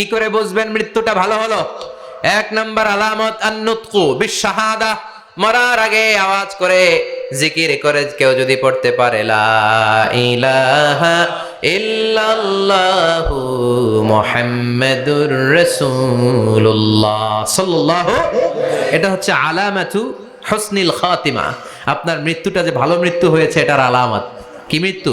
কি করে বুঝবেন মৃত্যুটা ভালো হলো? এক নম্বর আলামত আন্নুতকু বিশাহাদা মরার আগে আওয়াজ করে জিকির করে কেউ যদি পড়তে পারে, লা ইলাহা এটা হচ্ছে আলামাতু হসনিল খাতিমা। আপনার মৃত্যুটা যে ভালো মৃত্যু হয়েছে, এটার আলামত। কি মৃত্যু?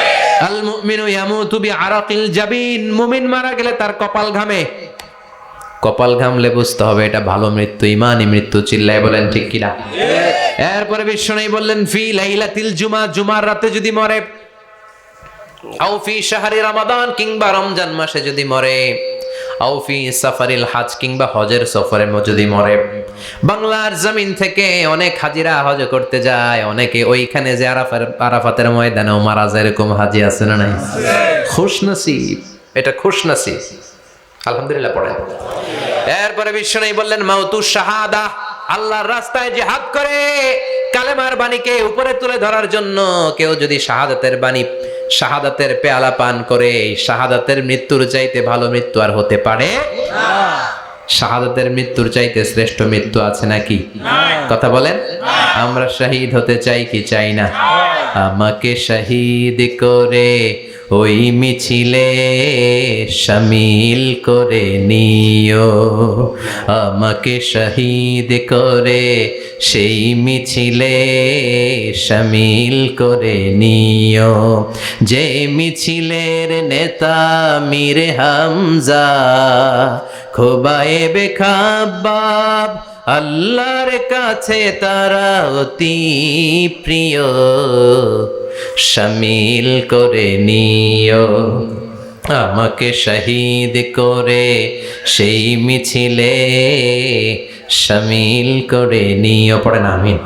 আল মুমিনু ইয়ামুতু বিআরাকিল জাবিন। মুমিন মারা গেলে তার কপাল ঘামে। কপাল ঘামলে বুঝতে হবে এটা ভালো মৃত্যু, ইমানই মৃত্যু, চিল্লায় বলেন ঠিক কিনা? এরপরে বিষ্ণু বললেন, ফি লাইলাতিল জুমা, জুমার রাতে যদি মরে, আও ফি শাহরি রমাদান কিংবা রমজান মাসে যদি মরে। আও ফি সাফারিল হাজ কিংবা হজের সফরে যদি মরে। বাংলার জমিন থেকে অনেক হাজিরা হজ করতে যায়, অনেকে ওইখানে যে আরাফার, আরাফাতের ময়দানেও মারা যায়, এরকম হাজি আছে না নাই? খুশ নসিব। এটা খুশ নসিব। আলহামদুলিল্লাহ পড়েন। এরপরে বিষ্ণু বললেন, মাউতু শাহাদা, আল্লাহর রাস্তায় জিহাদ করে। কালেমার বাণীকে উপরে তুলে ধরার জন্য কেউ যদি শাহাদাতের বাণী, শাহাদাতের পেয়ালা পান করে, শাহাদাতের মৃত্যুর চাইতে ভালো মৃত্যু আর হতে পারে শাহাদাতের মৃত্যুর চাইতে শ্রেষ্ঠ মৃত্যু আছে নাকি? কথা বলেন? আমরা শহীদ হতে চাই কি চাই না? আমাকে শহীদ করে ওই মিছিলে সামিল করে নিও। আমাকে শহীদ করে সেই মিছিলে সামিল করে নিও। যে মিছিলের নেতা মীর হামজা, খোবায়ে বেখাবাব আল্লাহর কাছে তারা অতি প্রিয়। শামিল করে নিও। আমাকে শহীদ করে সেই মিছিলে শামিল করে নিও। পড়েন, আমিন।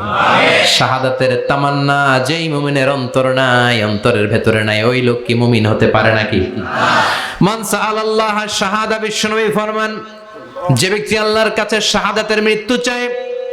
শাহাদাতের তামান্না, যেই মুমিনের অন্তর নাই, অন্তরের ভেতরে নাই, ওই লোক কি মুমিন হতে পারে নাকি? মানসা আল্লাহ শাহাদা বিশ্বনবী ফরমান, যে ব্যক্তি আল্লাহর কাছে শাহাদাতের মৃত্যু চায়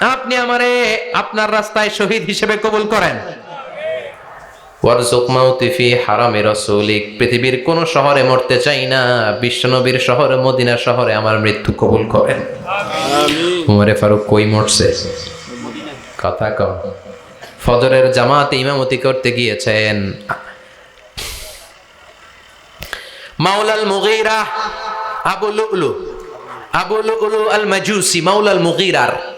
আপনি আমারে আপনার রাস্তায় শহীদ হিসেবে কবুল করেন। ওয়ারজুক মাউতি ফি হারামে রাসূলিক পৃথিবীর কোন শহরে মরতে চাই না বিশ্বনবীর শহরে মদিনা শহরে আমার মৃত্যু কবুল করেন। উমরে ফারুক কই মরছে? কথা কম ফজরের জামাতে ইমামতি করতে গিয়েছেন। মাওলাল মুগীরা আবু লুলু আবু লুলু আল মাজুসি মাওলাল মুগীরার।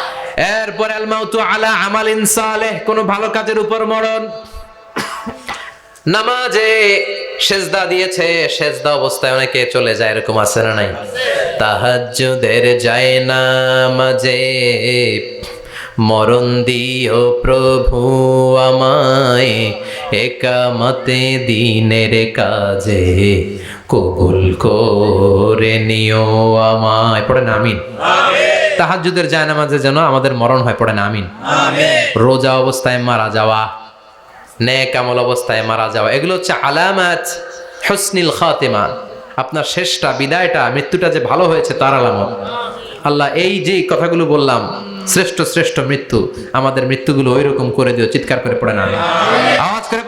এরপর আল মাউতু আলা আমালিন সালেহ, কোন ভালো কাজের উপর মরণ। নামাজে সেজদা দিয়েছে, সেজদা অবস্থায় অনেকে চলে যায়, এরকম আছে না নাই? তাহাজ্জুদের যায় নামাজে। মরণ দিও প্রভু আমায়, একামতে দিনের কাজে। কবুল করে নিও আমায়। পড়ে না আমিন। তাহাজ্জুদের যায় নামাজে যেন আমাদের মরণ হয় পড়ে না আমিন। রোজা অবস্থায় মারা যাওয়া নেক আমল অবস্থায় মারা যাওয়া এগুলো হচ্ছে আলামাত হসনিল খাতেমা। আপনার শেষটা বিদায়টা মৃত্যুটা যে ভালো হয়েছে তার আলামত। আল্লাহ এই যে কথাগুলো বললাম শ্রেষ্ঠ শ্রেষ্ঠ মৃত্যু আমাদের মৃত্যুগুলো ওই রকম করে দিও চিৎকার করে পড়ে না আওয়াজ করে